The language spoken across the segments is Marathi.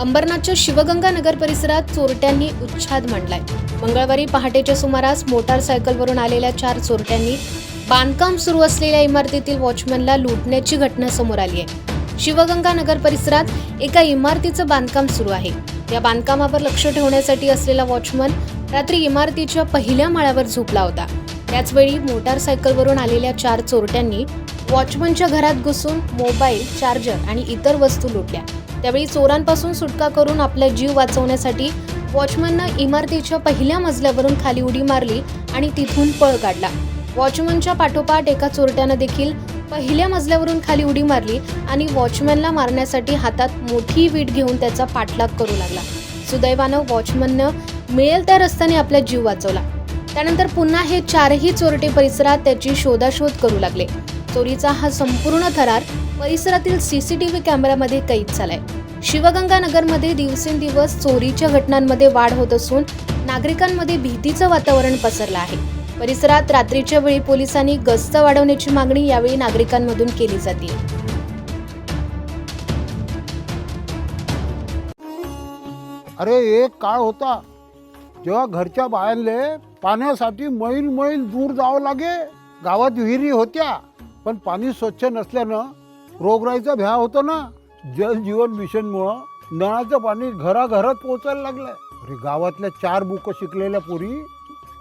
अंबरनाथच्या शिवगंगा नगर परिसरात चोरट्यांनी उच्छाद मांडलाय. मंगळवारी पहाटेच्या सुमारास मोटारसायकलवरून आलेल्या चार चोरट्यांनी बांधकाम सुरू असलेल्या इमारतीतील वॉचमॅनला लुटण्याची घटना समोर आली आहे. शिवगंगा नगर परिसरात एका इमारतीचं बांधकाम सुरू आहे. या बांधकामावर लक्ष ठेवण्यासाठी असलेला वॉचमन रात्री इमारतीच्या पहिल्या माळ्यावर झोपला होता. त्याचवेळी मोटारसायकलवरून आलेल्या चार चोरट्यांनी वॉचमनच्या घरात घुसून मोबाईल चार्जर आणि इतर वस्तू लुटल्या. त्यावेळी चोरांपासून सुटका करून आपला जीव वाचवण्यासाठी वॉचमननं इमारतीच्या पहिल्या मजल्यावरून खाली उडी मारली आणि तिथून पळ काढला. वॉचमनच्या पाठोपाठ एका चोरट्यानं देखील पहिल्या मजल्यावरून खाली उडी मारली आणि वॉचमॅनला मारण्यासाठी हातात मोठी वीट घेऊन त्याचा पाठलाग करू लागला. सुदैवानं वॉचमननं मिळेल त्या रस्त्याने आपला जीव वाचवला. त्यानंतर पुन्हा हे चारही चोरटे परिसरात त्याची शोधाशोध करू लागले. चोरीचा हा संपूर्ण थरार परिसरातील सीसीटीव्ही कॅमेऱ्यामध्ये कैद झालाय. शिवगंगानगरमध्ये दिवसेंदिवस चोरीच्या घटनांमध्ये वाढ होत असून नागरिकांमध्ये भीतीचं वातावरण पसरलं आहे. परिसरात रात्रीच्या वेळी पोलिसांनी गस्त वाढवण्याची मागणी यावेळी नागरिकांमधून केली जाते. अरे एक काळ होता जेव्हा घरच्या बायांले पाण्यासाठी मैल मैल दूर जावं लागे. गावात विहिरी होत्या पण पाणी स्वच्छ नसल्यानं रोगराईचा भ्या होतो ना जल जीवन मिशनमुळं नळाचं पाणी घराघरात पोचायला लागलंय. अरे गावातल्या चार बुकं शिकलेल्या पोरी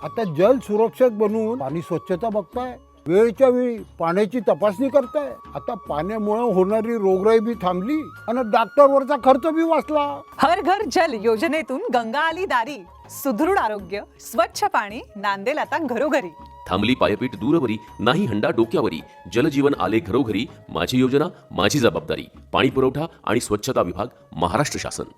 आता जल सुरक्षक बनवून पाणी स्वच्छता बघताय. वेळच्या वेळी पाण्याची तपासणी करताय. आता पाण्यामुळे होणारी रोगराई बी थांबली आणि डॉक्टरवरचा खर्च बी वाचला. हर घर जल योजनेतून गंगा आली दारी. सुदृढ आरोग्य स्वच्छ पाणी नांदेल आता घरोघरी. थांबली पायपीट दूरवरी नाही हंडा डोक्यावरी. जलजीवन आले घरोघरी माझी योजना माझी जबाबदारी. पाणी पुरवठा आणि स्वच्छता विभाग महाराष्ट्र शासन.